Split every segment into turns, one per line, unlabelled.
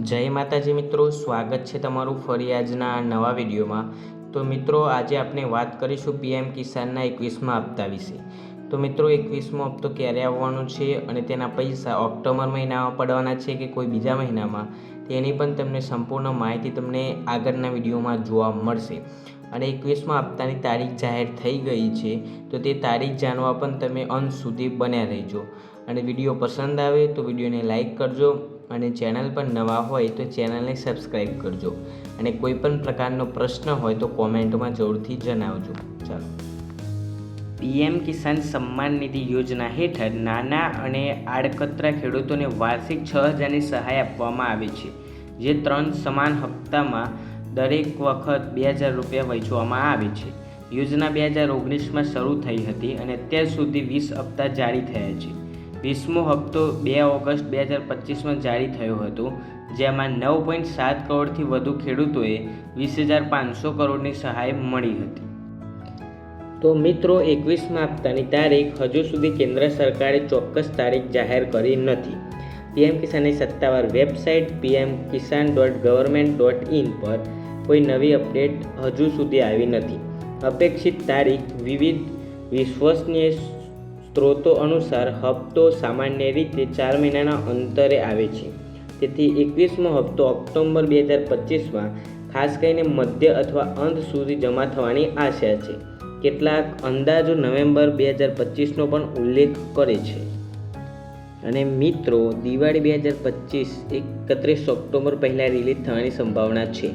જય માતાજી મિત્રો, સ્વાગત છે તમારું ફરી આજના નવા વિડીયોમાં. તો મિત્રો, આજે આપણે વાત કરીશું પીએમ કિસાનના એકવીસમાં હપ્તા વિશે. તો મિત્રો, એકવીસમો હપ્તો ક્યારે આવવાનો છે અને તેના પૈસા ઓક્ટોબર મહિનામાં પડવાના છે કે કોઈ બીજા મહિનામાં? તેની પણ તમને સંપૂર્ણ માહિતી તમને આગળના વિડીયોમાં જોવા મળશે. અને એકવીસમાં હપ્તાની તારીખ જાહેર થઈ ગઈ છે, તો તે તારીખ જાણવા પણ તમે અંત સુધી બન્યા રહેજો. અને વીડિયો પસંદ આવે તો વિડીયોને લાઇક કરજો. અને ચેનલ પર નવા હોય તો ચેનલને સબસ્ક્રાઈબ કરજો. અને કોઈ પણ પ્રકારનો પ્રશ્ન હોય તો કોમેન્ટમાં જરૂરથી જણાવજો. ચાલો. પીએમ કિસાન સન્માન નિધિ યોજના હેઠળ નાના અને આડકતરા ખેડૂતોને વાર્ષિક છ હજારની સહાય આપવામાં આવે છે, જે ત્રણ સમાન હપ્તામાં દરેક વખત બે હજાર રૂપિયા વહેંચવામાં આવે છે. યોજના બે હજાર ઓગણીસમાં શરૂ થઈ હતી અને અત્યાર સુધી વીસ હપ્તા જારી થયા છે. વીસમો હપ્તો બે ઓગસ્ટ બે હજાર પચીસમાં જારી થયો હતો, જેમાં નવ પોઈન્ટ સાત કરોડથી વધુ ખેડૂતોએ વીસ હજાર પાંચસો કરોડની સહાય મળી હતી. તો મિત્રો, એકવીસમાં હપ્તાની તારીખ હજુ સુધી કેન્દ્ર સરકારે ચોક્કસ તારીખ જાહેર કરી નથી. પીએમ કિસાનની સત્તાવાર website PM Kisan dot government dot in પર કોઈ નવી અપડેટ હજુ સુધી આવી નથી. અપેક્ષિત તારીખ વિવિધ વિશ્વસનીય સ્ત્રોતો અનુસાર હપ્તો સામાન્ય રીતે ચાર મહિનાના અંતરે આવે છે. તેથી એકવીસમો હપ્તો ઓક્ટોબર બે હજાર પચીસમાં ખાસ કરીને મધ્ય અથવા અંત સુધી જમા થવાની આશા છે. કેટલાક અંદાજો નવેમ્બર બે હજાર પચીસનો પણ ઉલ્લેખ કરે છે. અને મિત્રો, દિવાળી બે હજાર પચીસ એકત્રીસ ઓક્ટોબર પહેલાં રિલીઝ થવાની સંભાવના છે.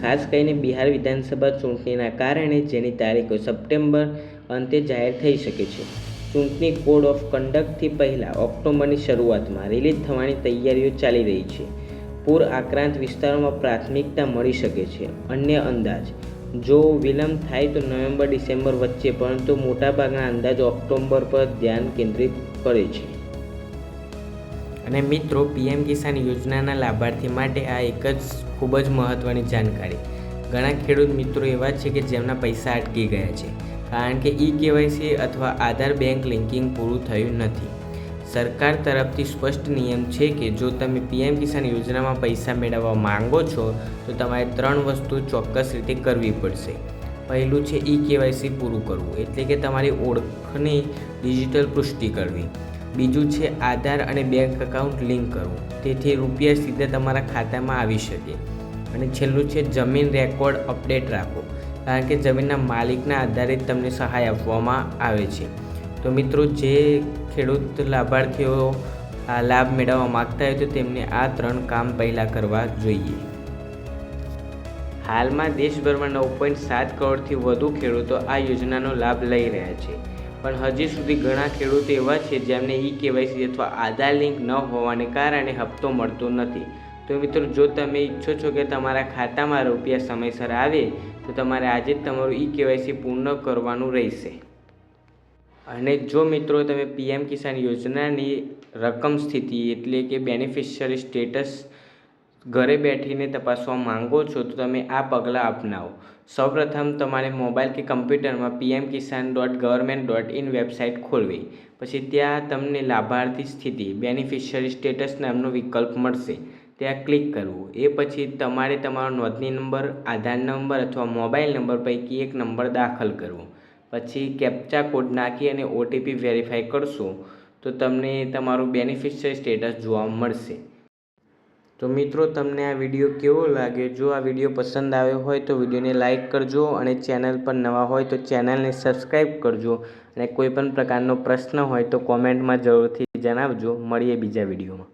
ખાસ કરીને બિહાર વિધાનસભા ચૂંટણીના કારણે, જેની તારીખો સપ્ટેમ્બર અંતે જાહેર થઈ શકે છે. ચૂંટણી કોડ ઓફ કન્ડક્ટથી પહેલાં ઓક્ટોબરની શરૂઆતમાં રિલીઝ થવાની તૈયારીઓ ચાલી રહી છે. પૂર આક્રાંત વિસ્તારોમાં પ્રાથમિકતા મળી શકે છે. અન્ય અંદાજ, જો વિલંબ થાય તો નવેમ્બર, ડિસેમ્બર વચ્ચે, પરંતુ મોટાભાગના અંદાજ ઓક્ટોબર પર ધ્યાન કેન્દ્રિત કરે છે. અને મિત્રો, પીએમ કિસાન યોજનાના લાભાર્થી માટે આ એક જ ખૂબ જ મહત્ત્વની જાણકારી. ઘણા ખેડૂત મિત્રો એવા છે કે જેમના પૈસા અટકી ગયા છે. કારણ કે ઈ કેવાયસી અથવા આધાર બેંક લિંકિંગ પૂરું થયું નથી. સરકાર તરફથી સ્પષ્ટ નિયમ છે કે જો તમે પીએમ કિસાન યોજનામાં પૈસા મેળવવા માંગો છો, તો તમારે ત્રણ વસ્તુ ચોક્કસ રીતે કરવી પડશે. પહેલું છે ઈ કેવાયસી પૂરું કરવું, એટલે કે તમારી ઓળખની ડિજિટલ પુષ્ટિ કરવી. બીજું છે આધાર અને બેંક એકાઉન્ટ લિંક કરવું, તેથી રૂપિયા સીધા તમારા ખાતામાં આવી શકે. અને છેલ્લું છે જમીન રેકોર્ડ અપડેટ રાખો કારણ કે જમીનના માલિકના આધારે તમને સહાય આપવામાં આવે છે. તો મિત્રો, જે ખેડૂત લાભાર્થીઓ આ લાભ મેળવવા માગતા હોય તો તેમને આ ત્રણ કામ પહેલાં કરવા જોઈએ. હાલમાં દેશભરમાં નવ પોઈન્ટ સાત કરોડથી વધુ ખેડૂતો આ યોજનાનો લાભ લઈ રહ્યા છે. પણ હજી સુધી ઘણા ખેડૂતો એવા છે જેમને ઈ કેવાયસી અથવા આધાર લિંક ન હોવાને કારણે હપ્તો મળતો નથી. તો મિત્રો, જો તમે ઈચ્છો છો કે તમારા ખાતામાં રૂપિયા સમયસર આવે, તો તમારે આજે જ તમારું ઈ કેવાયસી પૂર્ણ કરવાનું રહેશે. અને જો મિત્રો, તમે પીએમ કિસાન યોજનાની રકમ સ્થિતિ એટલે કે બેનિફિશિયરી સ્ટેટસ ઘરે બેઠીને તપાસવા માંગો છો, તો તમે આ પગલાં અપનાવો. સૌપ્રથમ તમારે મોબાઈલ કે કમ્પ્યુટરમાં PM Kisan dot government dot in website ખોલવી. પછી ત્યાં તમને લાભાર્થી સ્થિતિ બેનિફિશિયરી સ્ટેટસ નામનો વિકલ્પ મળશે. ત્યાં ક્લિક કરવું. એ પછી તમારે તમારો નોંધણી નંબર, આધાર નંબર અથવા મોબાઈલ નંબર પૈકી એક નંબર દાખલ કરવો. પછી કેપ્ચા કોડ નાખી અને ઓટીપી વેરીફાઈ કરશો, તો તમને તમારું બેનિફિશિયરી સ્ટેટસ જોવા મળશે. તો મિત્રો, તમને આ વીડિયો કેવો લાગે જો આ વીડિયો પસંદ આવ્યો હોય તો વિડીયોને લાઇક કરજો અને ચેનલ પર નવા હોય તો ચેનલને સબસ્ક્રાઈબ કરજો. અને કોઈ પણ પ્રકારનો પ્રશ્ન હોય તો કોમેન્ટમાં જરૂરથી જણાવજો. મળીએ બીજા વિડીયોમાં.